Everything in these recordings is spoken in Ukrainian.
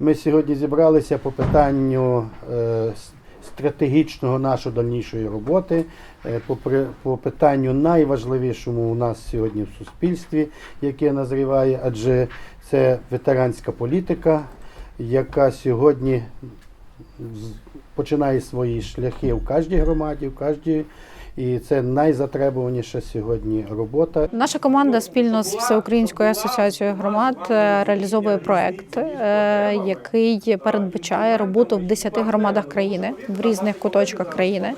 Ми сьогодні зібралися по питанню е, стратегічного нашої дальнішої роботи, е, по, питанню найважливішому у нас сьогодні в суспільстві, яке назріває, адже це ветеранська політика, яка сьогодні починає свої шляхи в кожній громаді, в кожній, і це найзатребуваніша сьогодні робота. Наша команда спільно з Всеукраїнською асоціацією громад е, реалізовує проект, е, який передбачає роботу в 10 громадах країни в різних куточках країни.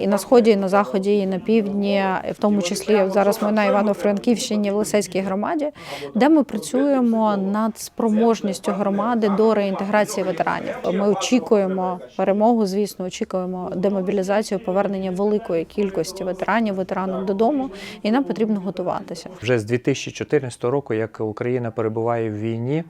І на сході, і на заході, і на півдні, в тому числі зараз ми на Івано-Франківщині в Лисецькій громаді, де ми працюємо над спроможністю громади до реінтеграції ветеранів. Ми очікуємо перемогу, звісно, очікуємо демобілізацію, повернення великої кількості ветеранів, ветеранок додому, і нам потрібно готуватися. Вже з 2014 року, як Україна перебуває в війні,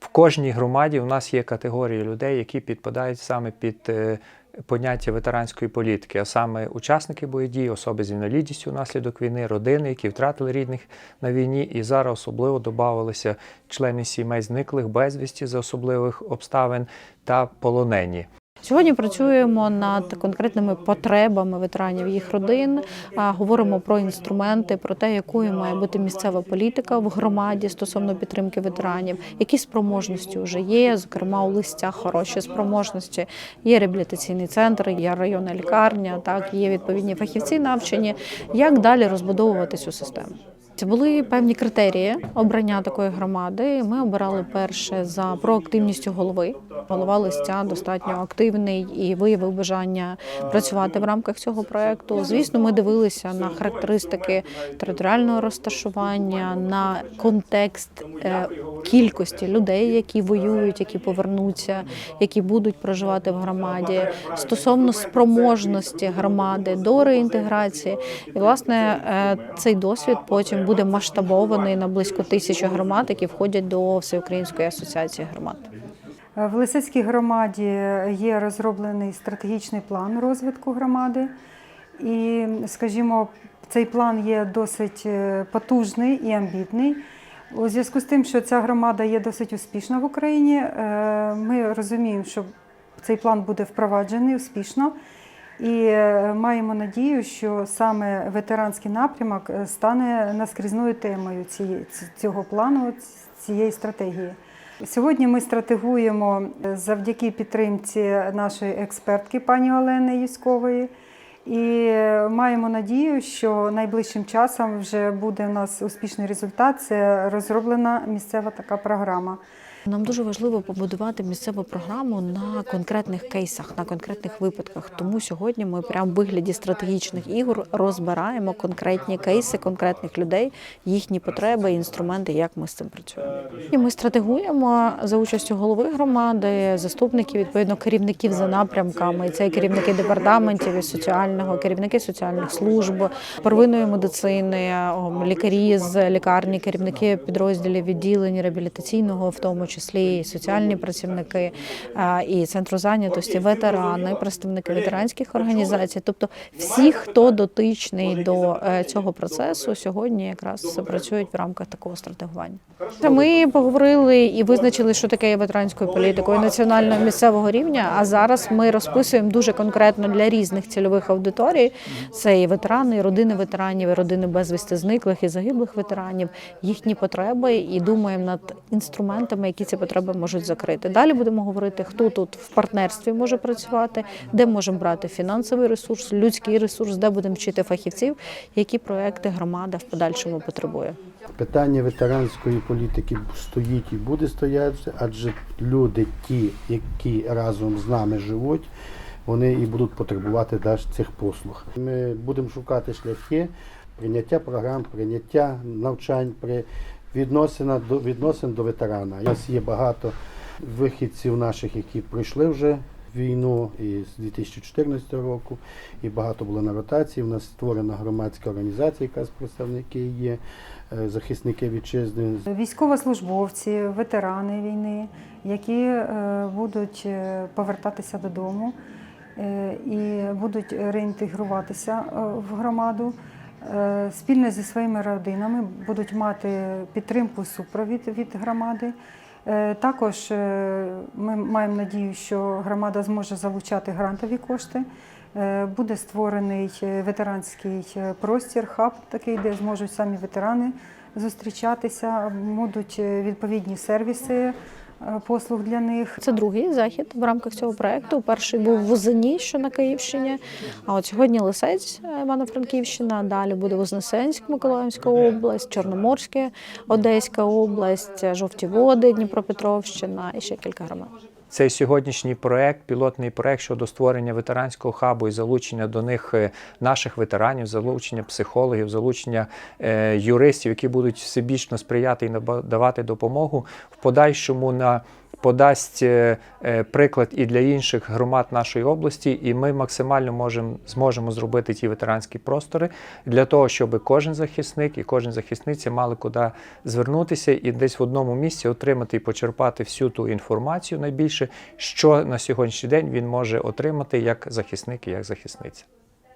в кожній громаді у нас є категорії людей, які підпадають саме під е, поняття ветеранської політики, а саме учасники бойових дій, особи з інвалідністю внаслідок війни, родини, які втратили рідних на війні, і зараз особливо додавалися члени сімей зниклих безвісті за особливих обставин та полонені. Сьогодні працюємо над конкретними потребами ветеранів їх родин. Говоримо про інструменти, про те, якою має бути місцева політика в громаді стосовно підтримки ветеранів, які спроможності вже є. Зокрема, у листях хороші спроможності. Є реабілітаційний центр, є районна лікарня. Так є відповідні фахівці навчені. Як далі розбудовувати цю систему? Це були певні критерії обрання такої громади. Ми обирали перше за проактивністю голови. Голова листя достатньо активний і виявив бажання працювати в рамках цього проекту. Звісно, ми дивилися на характеристики територіального розташування, на контекст е, кількості людей, які воюють, які повернуться, які будуть проживати в громаді, стосовно спроможності громади до реінтеграції. І власне е, цей досвід потім буде масштабований на близько тисячі громад, які входять до Всеукраїнської асоціації громад. В Лисицькій громаді є розроблений стратегічний план розвитку громади, і, скажімо, цей план є досить е, потужний і амбітний. У зв'язку з тим, що ця громада є досить успішна в Україні, е, ми розуміємо, що цей план буде впроваджений успішно. І е, маємо надію, що саме ветеранський напрямок е, стане наскрізною темою цього плану, цієї стратегії. Сьогодні ми стратегуємо е, завдяки підтримці нашої експертки пані Олени Юськової. І маємо надію, що найближчим часом вже буде у нас успішний результат. Це розроблена місцева така програма. Нам дуже важливо побудувати місцеву програму на конкретних кейсах, на конкретних випадках. Тому сьогодні ми прямо в вигляді стратегічних ігор розбираємо конкретні кейси конкретних людей, їхні потреби, інструменти, як ми з цим працюємо. І ми стратегуємо за участю голови громади, заступників, відповідно керівників за напрямками. Це керівники департаментів і соціального, керівники соціальних служб, первинної медицини, лікарі з лікарні, керівники підрозділів відділень реабілітаційного, в тому числі і соціальні працівники і центру зайнятості, ветерани, представники ветеранських організацій, тобто всі, хто дотичний до е, цього процесу, сьогодні якраз працюють в рамках такого стратегування. Ми поговорили і визначили, що таке є ветеранською політикою національного місцевого рівня. А зараз ми розписуємо дуже конкретно для різних цільових аудиторій. Це і ветерани, і родини ветеранів, і родини безвісти зниклих і загиблих ветеранів, їхні потреби, і думаємо над інструментами, які ці потреби можуть закрити. Далі будемо говорити, хто тут в партнерстві може працювати, де можемо брати фінансовий ресурс, людський ресурс, де будемо вчити фахівців, які проекти громада в подальшому потребує. Питання ветеранської політики стоїть і буде стояти, адже люди, ті, які разом з нами живуть, вони і будуть потребувати цих послуг. Ми будемо шукати шляхи прийняття програм, прийняття навчань при відносина до відносин до ветерана. У нас є багато вихідців наших, які пройшли вже війну і з 2014 року, і багато було на ротації. У нас створена громадська організація, яка з представники є, е, захисники вітчизни. Військовослужбовці, ветерани війни, які е, будуть е, повертатися додому і будуть реінтегруватися в громаду. Е, Спільно зі своїми родинами будуть мати підтримку, супровід від громади. Е, Також е, ми маємо надію, що громада зможе залучати грантові кошти. Буде створений ветеранський простір, хаб такий, де зможуть самі ветерани зустрічатися, будуть відповідні сервіси послуг для них. Це другий захід в рамках цього проекту. Перший був в Узині, що на Київщині. А от сьогодні Лисець, е, Івано-Франківщина. Далі буде Вознесенськ, Миколаївська область, Чорноморська, Одеська область, Жовті Води, Дніпропетровщина і ще кілька громад. Цей сьогоднішній проект, пілотний проект щодо створення ветеранського хабу і залучення до них е, наших ветеранів, залучення психологів, залучення е, юристів, які будуть всебічно сприяти і наба- давати допомогу в подальшому на подасть е, е, приклад і для інших громад нашої області, і ми максимально можемо зможемо зробити ті ветеранські простори для того, щоб кожен захисник і кожен захисниця мали куди звернутися і десь в одному місці отримати і почерпати всю ту інформацію найбільше, що на сьогоднішній день він може отримати як захисник і як захисниця.